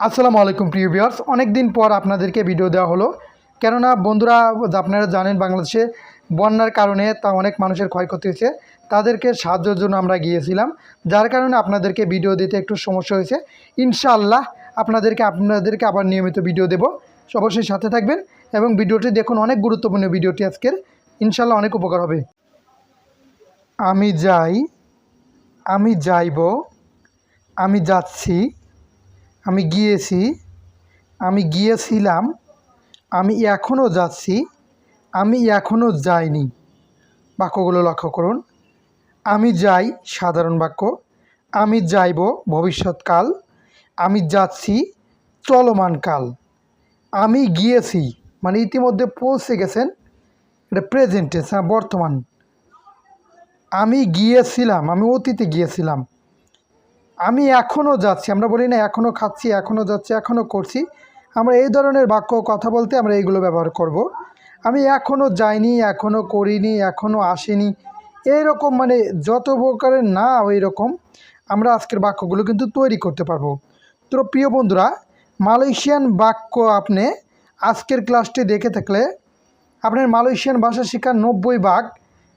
আসসালামু আলাইকুম, প্রিয় ভিউয়ার্স। অনেক দিন পর আপনাদেরকে ভিডিও দেওয়া হলো। কেননা, বন্ধুরা, আপনারা জানেন বাংলাদেশে বন্যার কারণে তা অনেক মানুষের ক্ষয়ক্ষতি হয়েছে। তাদেরকে সাহায্যের জন্য আমরা গিয়েছিলাম। যার কারণে আপনাদেরকে ভিডিও দিতে একটু সমস্যা হয়েছে। ইনশাআল্লাহ আপনাদেরকে আপনাদেরকে আবার নিয়মিত ভিডিও দেব। অবশ্যই সাথে থাকবেন এবং ভিডিওটি দেখুন, অনেক গুরুত্বপূর্ণ ভিডিওটি আজকের। ইনশাআল্লাহ অনেক উপকার হবে। আমি যাই, আমি যাইব, আমি যাচ্ছি। আমি গিয়েছি, আমি গিয়েছিলাম, আমি এখনও যাচ্ছি, আমি এখনও যাইনি। বাক্যগুলো লক্ষ্য করুন। আমি যাই সাধারণ বাক্য, আমি যাইব ভবিষ্যৎকাল, আমি যাচ্ছি চলমান কাল। আমি গিয়েছি মানে ইতিমধ্যে পৌঁছে গেছেন, এটা প্রেজেন্ট টেন্স হ্যাঁ বর্তমান। আমি গিয়েছিলাম, আমি অতীতে গিয়েছিলাম। আমি এখনও যাচ্ছি, আমরা বলি না এখনও খাচ্ছি এখনও যাচ্ছি এখনও করছি, আমরা এই ধরনের বাক্য কথা বলতে আমরা এইগুলো ব্যবহার করব। আমি এখনও যাইনি এখনও করিনি এখনও আসিনি, এইরকম মানে যত প্রকারের না ওই রকম আমরা আজকের বাক্যগুলো কিন্তু তৈরি করতে পারব তো প্রিয় বন্ধুরা, মালয়েশিয়ান বাক্য আপনি আজকের ক্লাসটি দেখে থাকলে আপনার মালয়েশিয়ান ভাষা শেখার নব্বই ভাগ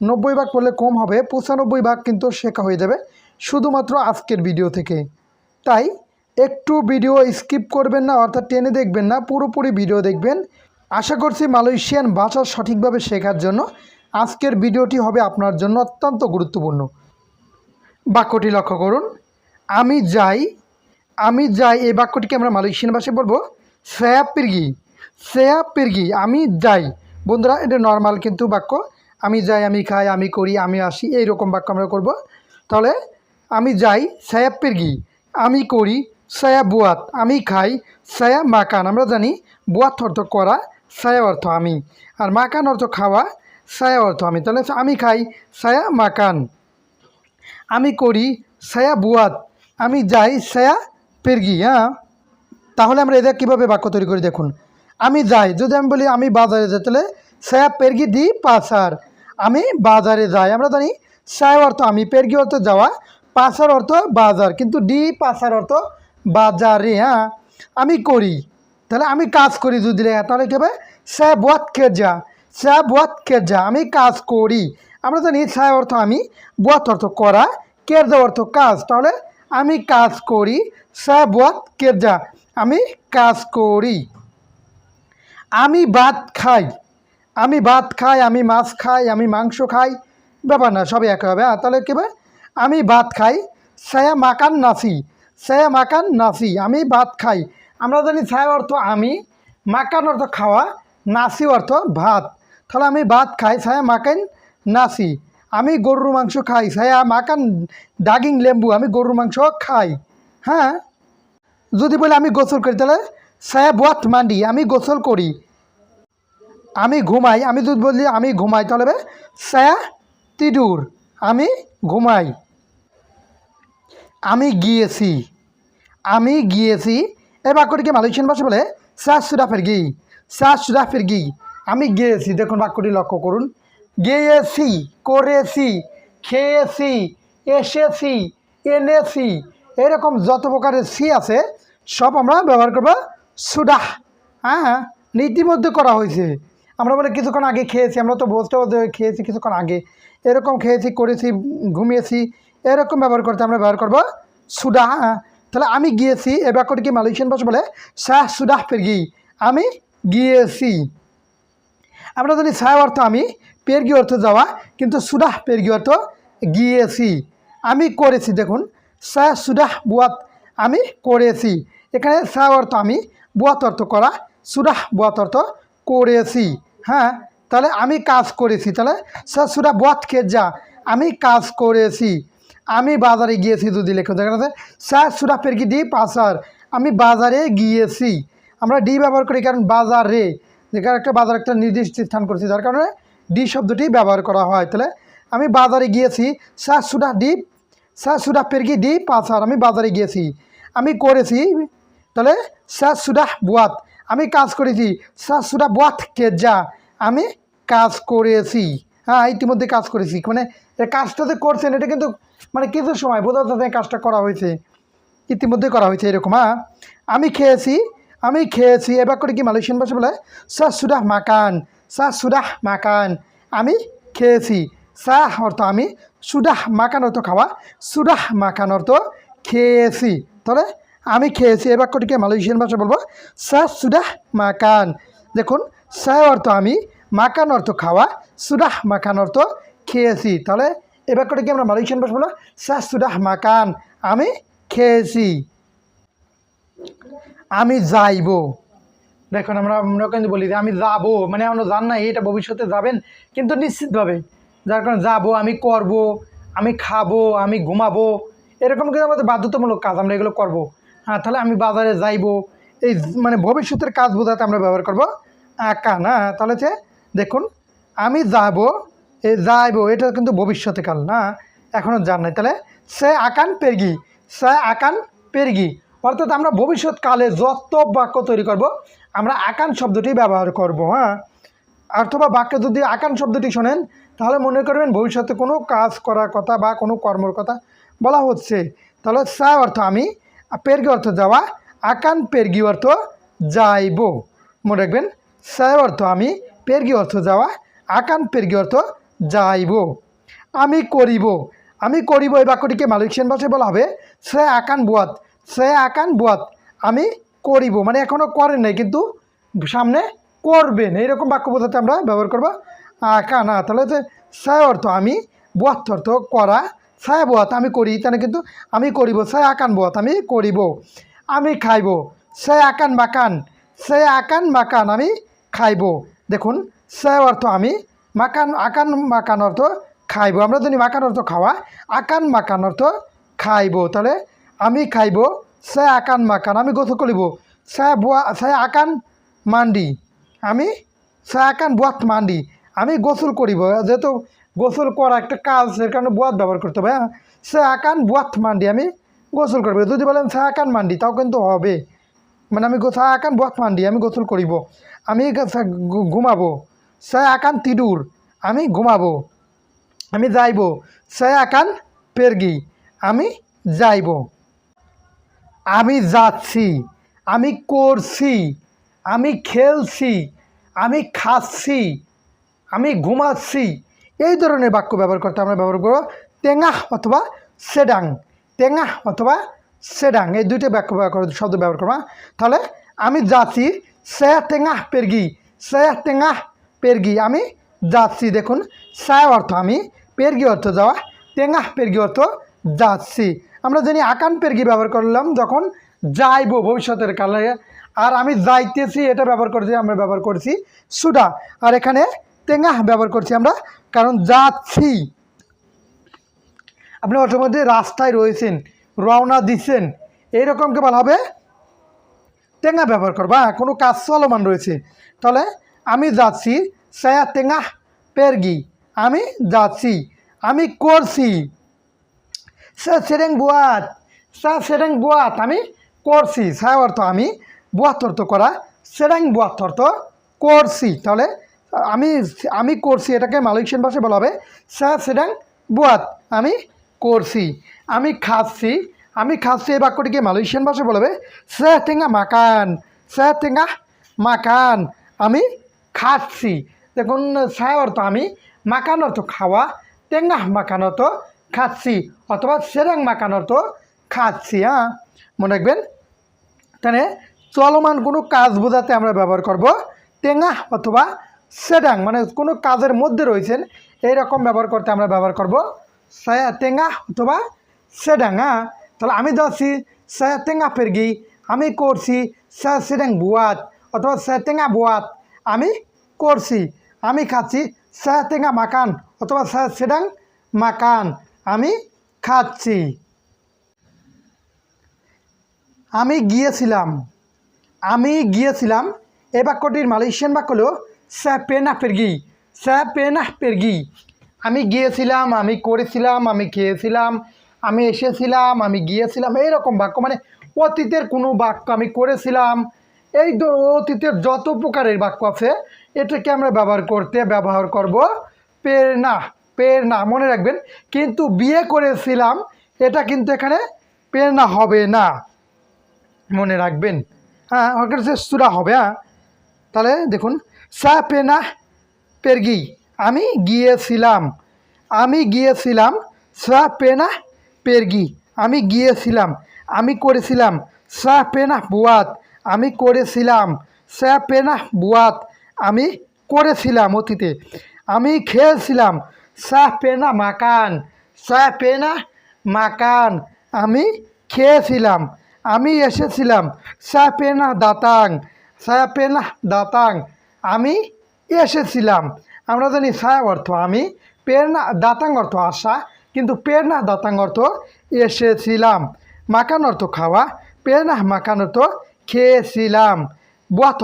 নব্বই ভাগ পড়লে কম হবে, পঁচানব্বই ভাগ কিন্তু শেখা হয়ে যাবে শুধুমাত্র আজকের ভিডিও থেকে। তাই একটু ভিডিও স্কিপ করবেন না, অর্থাৎ টেনে দেখবেন না, পুরোপুরি ভিডিও দেখবেন। আশা করছি মালয়েশিয়ান ভাষা সঠিকভাবে শেখার জন্য আজকের ভিডিওটি হবে আপনার জন্য অত্যন্ত গুরুত্বপূর্ণ। বাক্যটি লক্ষ্য করুন। আমি যাই আমি যাই, এই বাক্যটিকে আমরা মালয়েশিয়ান ভাষায় বলব সেয়া পিরগি সেয়া পিরগি, আমি যাই। বন্ধুরা, এটা নর্মাল কিন্তু বাক্য। আমি যাই, আমি খাই, আমি করি, আমি আসি এই রকম বাক্য আমরা করব। তাহলে আমি যাই, সায়া পেরগি। আমি করি সায়া বুয়াত। আমি খাই সায়া মাকান। আমরা জানি বুয়াত অর্থ করা, সায়া অর্থ আমি। আর মাকান অর্থ খাওয়া, সায়া অর্থ আমি। তাহলে আমি খাই সায়া মাকান। আমি করি সায়া বুয়াত। আমি যাই সায়া পেরগি হ্যাঁ? তাহলে আমরা এদের কীভাবে বাক্য তৈরি করি দেখুন। আমি যাই, যদি আমি বলি আমি বাজারে যাই, তাহলে সায়া পেরগি দি পাসার আমি বাজারে যাই। আমরা জানি সায়া অর্থ আমি, পেরগি অর্থ যাওয়া পাসার অর্থ বাজার কিন্তু ডি পাসার অর্থ বাজারে হ্যাঁ আমি করি তাহলে আমি কাজ করি যদি লেখা, তাহলে কী হবে? সে বত খেজা সে বত খেজা আমি কাজ করি আমরা জানি সে অর্থ আমি বত অর্থ করা কেরজা অর্থ কাজ। তাহলে আমি কাজ করি সে বত কেরজা আমি কাজ করি আমি ভাত খাই। আমি ভাত খাই, আমি মাছ খাই, আমি মাংস খাই। ব্যাপার না, সবই এক হবে হ্যাঁ। তাহলে কী হবে? আমি ভাত খাই সায়া মাকান নাসি সায়া মাকান নাসি আমি ভাত খাই। আমরা জানি সায়া অর্থ আমি, মাকান অর্থ খাওয়া নাসি অর্থ ভাত। তাহলে আমি ভাত খাই সায়া মাকান নাসি আমি গরুর মাংস খাই সায়া মাকান ডাগিং লেম্বু, আমি গরুর মাংস খাই। হ্যাঁ? যদি বলে আমি গোসল করি, তাহলে সায়া বাত মান্ডি, আমি গোসল করি। আমি ঘুমাই, আমি যদি বলি আমি ঘুমাই, তাহলে সায়া তিডুর আমি ঘুমাই। গিয়েছি। আমি গিয়েছি। এই বাক্যটিকে মালয়েশিয়ান ভাষা বলে? সা সুরাফের গি। সা সুরাফের গি। আমি গিয়েছি। দেখুন বাক্যটি লক্ষ্য করুন। গিয়েছি, করেছি, খেয়েছি, এসেছি, এনেছি। এরকম যত প্রকারের সি আছে, সব আমরা ব্যবহার করব সুডাহ। হ্যাঁ নীতিমধ্যে করা হয়েছে। আমরা বলে কিছুক্ষণ আগে খেয়েছি। আমরা তো বলতে খেয়েছি কিছুক্ষণ আগে। এরকম খেয়েছি, করেছি, ঘুমিয়েছি এরকম ব্যবহার করতে আমরা ব্যবহার করব সুডা হ্যাঁ তাহলে আমি গিয়েছি, এ বাক্যটিকে মালয়েশিয়ান ভাষা বলে? শাহ সুডাহ পেরগি। আমি গিয়েছি। আমরা জানি সাহ অর্থ আমি, পেরগি অর্থ যাওয়া, কিন্তু সুডাহ পেরগি অর্থ গিয়েছি। আমি করেছি, দেখুন সাহ সুডাহ বুয়াত আমি করেছি। এখানে সাহ অর্থ আমি, বুয়াত অর্থ করা সুডাহ বুয়াত অর্থ করেছি। হ্যাঁ তাহলে আমি কাজ করেছি, তাহলে সাহ সুডাহ বুয়াত যা? আমি কাজ করেছি। আমি বাজারে গিয়েছি যদি লেখো, দেখা যাচ্ছে, স্যার, সুরা পেরকি ডি পাসার আমি বাজারে গিয়েছি। আমরা ডি ব্যবহার করি কারণ বাজারে যেখানে একটা বাজার একটা নির্দিষ্ট স্থান করছি, যার কারণে ডি শব্দটি ব্যবহার করা হয়। তাহলে আমি বাজারে গিয়েছি, স্যার সুডা ডি স্যার সুডা পেরকি ডি পাসার আমি বাজারে গিয়েছি। আমি করেছি, তাহলে, স্যার সুডা বুয়াত, আমি কাজ করেছি, স্যার সুডা বুয়াত কে যা আমি কাজ করেছি। হ্যাঁ ইতিমধ্যে কাজ করেছি মানে এই কাজটা যে করছেন, এটা কিন্তু মানে কিছু সময় বোঝা যাচ্ছে কাজটা করা হয়েছে, ইতিমধ্যে করা হয়েছে এরকম হ্যাঁ? আমি খেয়েছি আমি খেয়েছি, এবার করে কি মালয়েশিয়ান ভাষা বলে? সা সুরাহ মাকান সা সুরাহ মাকান। আমি খেয়েছি, সাহ অর্থ আমি সুডাহ মাকান অর্থ খাওয়া সুডাহ মাকান অর্থ খেয়েছি। তাহলে আমি খেয়েছি এ বাক্যটিকে মালয়েশিয়ান ভাষা বলব? সা সুডাহ মাকান। দেখুন সা অর্থ আমি, মাকান অর্থ খাওয়া সুডাহ মাকান অর্থ খেয়েছি। তাহলে এ বাক্যটা কি আমরা মালয়েশিয়ান ভাষা বলব সা সুডাহ মাকান, আমি খেয়েছি। আমি যাইব। দেখুন, আমরা আমরা কিন্তু বলি যে আমি যাব। মানে আমরা জান না এটা ভবিষ্যতে যাবেন, কিন্তু নিশ্চিতভাবে। যার কারণে যাব, আমি করব, আমি খাব, আমি ঘুমাবো। এরকম কিন্তু আমাদের বাধ্যতামূলক কাজ, আমরা এগুলো করব। হ্যাঁ তাহলে আমি বাজারে যাইবো। এই মানে ভবিষ্যতের কাজ বোঝাতে আমরা ব্যবহার করব। আঁকা না তাহলে যে দেখুন, আমি যাব এ যাইবো, এটা কিন্তু ভবিষ্যতে কাল না এখনও জান নাই। তাহলে সে আকান পেরগি, সে আকান পেরগি। অর্থাৎ আমরা ভবিষ্যৎকালে যত বাক্য তৈরি করব, আমরা আকান শব্দটি ব্যবহার করব হ্যাঁ? অথবা বাক্যে যদি আকান শব্দটি শোনেন, তাহলে মনে করবেন ভবিষ্যতে কোনো কাজ করার কথা বা কোনো কর্মর কথা বলা হচ্ছে। তাহলে সা অর্থ আমি পেরগি অর্থ যাওয়া, আকান পেরগি অর্থ যাইব। মনে রাখবেন, সা অর্থ আমি, পেরগি অর্থ যাওয়া, আকান পেরগি অর্থ যাইব। আমি করিব। আমি করিব এই বাক্যটিকে মালয়েশিয়ান ভাষায় বলা হবে, সে আকান বুয়াত, সে আকান বুয়াত, আমি করিব। মানে এখনও করেন নাই, কিন্তু সামনে করবেন। এইরকম বাক্য বোঝাতে আমরা ব্যবহার করব আঁকা না তাহলে যে সায় অর্থ আমি, বুয়াত অর্থ করা। সায় বুয়াত, আমি করি, তাহলে কিন্তু আমি করিব। সায় আকান বুয়াত, আমি করিব। আমি খাইব। সে আকান মাকান, সে আকান মাকান, আমি খাইব। দেখুন, সে অর্থ আমি মাকান, আকান মাকান অর্থ খাইব। আমরা জানি মাকান অর্থ খাওয়া, আকান মাকান অর্থ খাইব। তাহলে আমি খাইব, সে আকান মাকান, আমি গোসল করিব। সে বুয়া, সে আকান মান্ডি, আমি সে আকান বুয়াত মান্ডি, আমি গোসল করিব। যেহেতু গোসল করা একটা কাজ, এর কারণে বুয়াত ব্যবহার করতে হবে হ্যাঁ? সে আকান বুয়াত মান্ডি, আমি গোসল করব। যদি বলেন সে আকান মান্ডি, তাও কিন্তু হবে। মানে আমি সে আকান বুয়াত মান্ডি, আমি গোসল করিব। আমি ঘুমাবো। সে আকান তিডুর আমি ঘুমাবো, আমি যাইব। সে আকান পেরগি, আমি যাইব। আমি যাচ্ছি, আমি করছি, আমি খেলছি, আমি খাচ্ছি, আমি ঘুমাচ্ছি। এই ধরনের বাক্য ব্যবহার করতে আমরা ব্যবহার করব টেঙা অথবা সেডাং। টেঙা অথবা সেডাং, এই দুইটা বাক্য ব্যবহার করো শব্দ ব্যবহার করব হ্যাঁ? তাহলে আমি যাচ্ছি সে টেঙা পেরগি সে টেঙা পেরগি আমি যাচ্ছি দেখুন সায় অর্থ আমি পেরগি অর্থ যাওয়া টেঙা পেরগি অর্থ যাচ্ছি। আমরা জানি আকান পেরগি ব্যবহার করলাম যখন যাইবো ভবিষ্যতের কালে আর আমি যাইতেছি এটা ব্যবহার করছি আমরা ব্যবহার করছি সুডা আর এখানে টেঙা ব্যবহার করছি আমরা কারণ যাচ্ছি। আপনি অটোমধ্যে রাস্তায় রয়েছেন রওনা দিচ্ছেন এইরকমকে বলা হবে? টেঙা ব্যবহার করবা হ্যাঁ, কোনো কাজ চলমান রয়েছে। তাহলে আমি যাচ্ছি সায়া টেঙা পেরগি আমি যাচ্ছি, আমি করছি সে সেরেং বুয়াত সা সেরেং বুয়াত আমি করছি সা অর্থ আমি বুয়াত অর্থ করা সেরেং বুয়াত অর্থ করছি তাহলে আমি আমি করছি এটাকে মালয়েশিয়ান ভাষায় বলা হবে সা সেরেং বুয়াত আমি করছি আমি খাচ্ছি আমি খাচ্ছি, এই বাক্যটিকে মালয়েশিয়ান ভাষায় বলবে। সে টেঙ্গা মাকান সে টেঙ্গা মাকান, আমি খাচ্ছি। দেখুন সায় অর্থ আমি মাকান অর্থ খাওয়া, টেঙ্গা মাকান অর্থ খাচ্ছি, অথবা সেরাং মাকান অর্থ খাচ্ছি হ্যাঁ? মনে রাখবেন? তাহলে চলমান কোনো কাজ বোঝাতে আমরা ব্যবহার করব টেঙা অথবা সেডাং মানে কোনো কাজের মধ্যে রয়েছেন এই রকম ব্যবহার করতে আমরা ব্যবহার করব সায়া টেঙা অথবা সেডাং হ্যাঁ? তাহলে আমি যাচ্ছি সায়া টেঙা ফেরগি, আমি করছি সা সেডাং বুয়াত, অথবা সা টেঙা বুয়াত আমি করছি। আমি খাচ্ছি টেঙা মাকান অথবা সেডাং মাকান আমি খাচ্ছি। আমি গিয়েছিলাম। আমি গিয়েছিলাম এই বাক্যটির মালয়েশিয়ান বাক্য হলো স্যা পেনা পেরগি। স্যা পেনা পেরগি। আমি গিয়েছিলাম, আমি করেছিলাম, আমি খেয়েছিলাম, আমি এসেছিলাম, আমি গিয়েছিলাম, এইরকম বাক্য। মানে অতীতের কোনো বাক্য আমি করেছিলাম। এই অতীতের যত প্রকারের বাক্য আছে, এটাকে আমরা ব্যবহার করতে, ব্যবহার করব। পেরনা পেরনা মনে রাখবেন। কিন্তু বিয়ে করেছিলাম, এটা কিন্তু এখানে পেরনা হবে না। মনে রাখবেন। হ্যাঁ ওর কাছে সুরা হবে হ্যাঁ। তাহলে দেখুন, সা পেনা পেরগি আমি গিয়েছিলাম আমি গিয়েছিলাম, সা পেনা পেরগি আমি গিয়েছিলাম, আমি করেছিলাম, সা পেনা বুয়াত আমি করেছিলাম। সা পেনা বুয়াত, আমি করেছিলাম অতীতে। আমি খেয়েছিলাম। পেনা মাকান পেনা মাকান, আমি খেয়েছিলাম। আমি এসেছিলাম। পেনা দাতাং পেনা দাতাং, আমি এসেছিলাম। আমরা জানি সা অর্থ আমি, পেরনা দাতাং অর্থ আসা কিন্তু পেরনা দাতাং অর্থ এসেছিলাম। মাকান অর্থ খাওয়া, পেরনা মাকান অর্থ খেয়েছিলাম।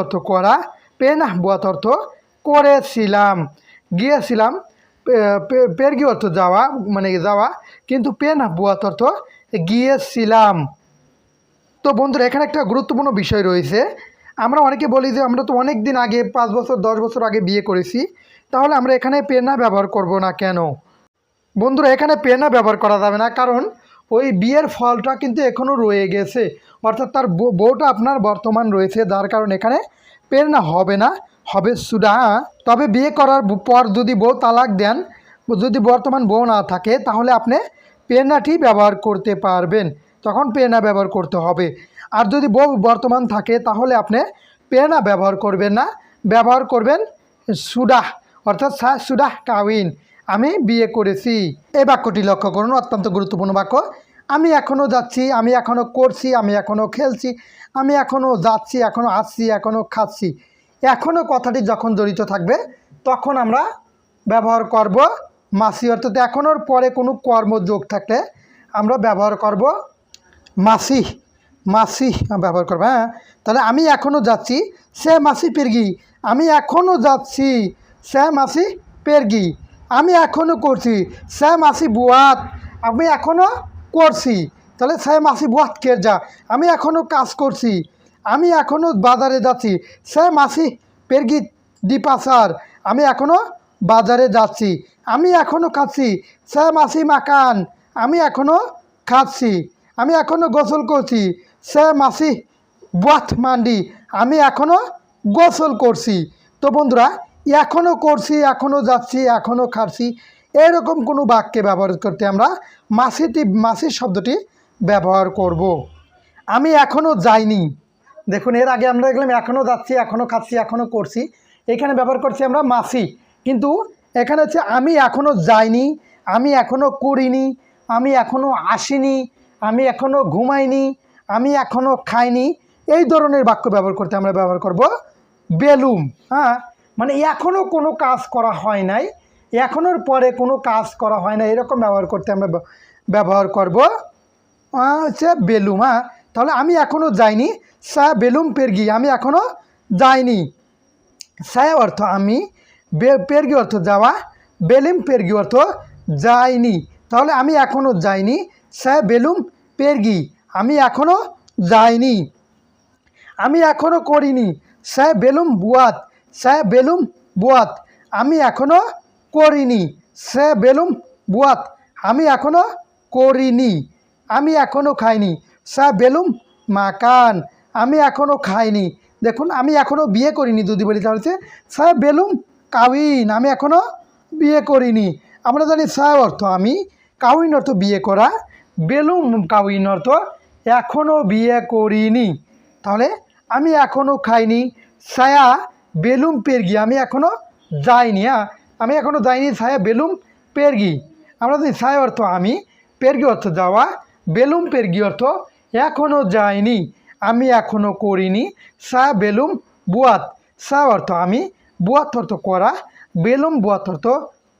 অর্থ করা পেনা অর্থ করেছিলাম। গিয়েছিলাম পেরগি অর্থ যাওয়া মানে যাওয়া, কিন্তু পেনা অর্থ গিয়েছিলাম। তো বন্ধুরা, এখানে একটা গুরুত্বপূর্ণ বিষয় রয়েছে। আমরা অনেকে বলি যে, আমরা তো অনেক দিন আগে, পাঁচ বছর, দশ বছর আগে বিয়ে করেছি, তাহলে আমরা এখানে পেনা ব্যবহার করব না কেন? বন্ধুরা, এখানে পেনা ব্যবহার করা যাবে না, কারণ ওই বিয়ের ফলটা কিন্তু এখনও রয়ে গেছে। অর্থাৎ তার বউ- বউটা আপনার বর্তমান রয়েছে, যার কারণে এখানে পেনা হবে না, হবে সুডা তবে বিয়ে করার পর যদি বউ তালাক দেন, যদি বর্তমান বউ না থাকে, তাহলে আপনি পেনাটি ব্যবহার করতে পারবেন। তখন পেনা ব্যবহার করতে হবে। আর যদি বউ বর্তমান থাকে, তাহলে আপনি পেনা ব্যবহার করবেন না, ব্যবহার করবেন সুডাহ অর্থাৎ সুডাহ কাউইন। আমি বিয়ে করেছি। এই বাক্যটি লক্ষ্য করুন, অত্যন্ত গুরুত্বপূর্ণ বাক্য। আমি এখনও যাচ্ছি, আমি এখনও করছি, আমি এখনও খেলছি, আমি এখনও যাচ্ছি, এখনও আসছি, এখনও খাচ্ছি। এখনও কথাটি যখন জড়িত থাকবে, তখন আমরা ব্যবহার করব মাসি, অর্থাৎ এখনোর পরে কোনো কর্মযোগ থাকলে আমরা ব্যবহার করব মাসি মাসি ব্যবহার করব হ্যাঁ। তাহলে আমি এখনও যাচ্ছি, সে মাসি পেরগি। আমি এখনও যাচ্ছি, সে মাসি পেরগি। আমি এখনও করছি। সে মাসি বুয়াত, আমি এখনও করছি। তাহলে সে মাসি বুয়াত কে যা? আমি এখনও কাজ করছি। আমি এখনও বাজারে যাচ্ছি। সে মাসি পেরগি ডিপাসার আমি এখনও বাজারে যাচ্ছি। আমি এখনও খাচ্ছি। সে মাসি মাকান, আমি এখনও খাচ্ছি। আমি এখনও গোসল করছি। সে মাসি বাথ মান্ডি, আমি এখনও গোসল করছি। তো বন্ধুরা এখনও করছি এখনও যাচ্ছি এখনও খাচ্ছি এরকম কোনো বাক্যে ব্যবহার করতে আমরা মাসিটি, মাসির শব্দটি ব্যবহার করব। আমি এখনও যাইনি। দেখুন, এর আগে আমরা দেখলাম এখনও যাচ্ছি এখনও খাচ্ছি এখনও করছি। এখানে ব্যবহার করছি আমরা মাসি। কিন্তু এখানে হচ্ছে আমি এখনও যাইনি, আমি এখনও করিনি, আমি এখনও আসিনি, আমি এখনও ঘুমাইনি, আমি এখনও খাইনি। এই ধরনের বাক্য ব্যবহার করতে আমরা ব্যবহার করব বেলুম। হ্যাঁ? মানে এখনও কোনো কাজ করা হয় নাই, এখনোর পরে কোনো কাজ করা হয় না এরকম ব্যবহার করতে আমরা ব্যবহার করব। হচ্ছে বেলুম হ্যাঁ তাহলে আমি এখনও যাইনি। সা বেলুম পেরগি, আমি এখনও যাইনি। সায় অর্থ আমি পেরগি অর্থ যাওয়া, বেলুম পেরগি অর্থ যাইনি। তাহলে আমি এখনও যাইনি। সা বেলুম পেরগি, আমি এখনও যাইনি। আমি এখনও করিনি। সে বেলুম বুয়াত সে বেলুম বুয়াত। আমি এখনও করিনি। সে বেলুম বুয়াত। আমি এখনও করিনি। আমি এখনও খাইনি। সে বেলুম মাকান। আমি এখনও খাইনি। দেখুন, আমি এখনও বিয়ে করিনি যদি বলি তাহলে। সে বেলুম কাউইন। আমি এখনও বিয়ে করিনি। আমরা জানি সা অর্থ আমি। কাউইন অর্থ বিয়ে করা। বেলুম কাউইন অর্থ এখনও বিয়ে করিনি। তাহলে আমি এখনও খাইনি। ছায়া বেলুম পেরগি, আমি এখনও যাইনি হ্যাঁ? আমি এখনও যাইনি ছায়া বেলুম পেরগি। আমরা যদি ছায়া অর্থ আমি, পেরগি অর্থ যাওয়া, বেলুম পেরগি অর্থ এখনও যাইনি, আমি এখনও করিনি সা বেলুম বুয়াত। সা অর্থ আমি, বুয়াত অর্থ করা, বেলুম বুয়াত অর্থ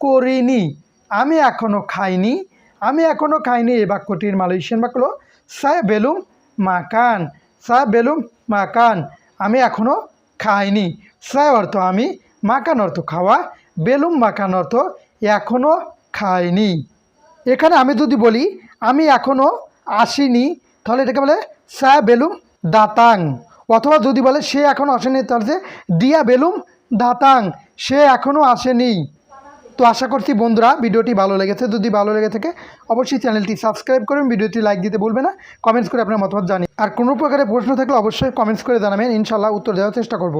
করিনি, আমি এখনও খাইনি, আমি এখনও খাইনি, এই বাক্যটির মালয়েশিয়ান বাক্য সা বেলুম মাকান সা বেলুম মাকান, আমি এখনও খাইনি। সা অর্থ আমি, মাকান অর্থ খাওয়া, বেলুম মাকান অর্থ এখনও খাইনি। এখানে আমি যদি বলি, আমি এখনও আসিনি, তাহলে এটাকে বলে সা বেলুম দাতাং। অথবা যদি বলে সে এখনও আসেনি, তাহলে যে দিয়া বেলুম দাতাং, সে এখনও আসেনি। তো আশা করছি বন্ধুরা ভিডিওটি ভালো লেগেছে। যদি ভালো লেগে থাকে, অবশ্যই চ্যানেলটি সাবস্ক্রাইব করুন, ভিডিওটি লাইক দিতে ভুলবেন না, কমেন্টস করে আপনার মতামত জানি আর কোনো প্রকারের প্রশ্ন থাকলে অবশ্যই কমেন্টস করে জানাবেন ইনশাল্লাহ উত্তর দেওয়ার চেষ্টা করব।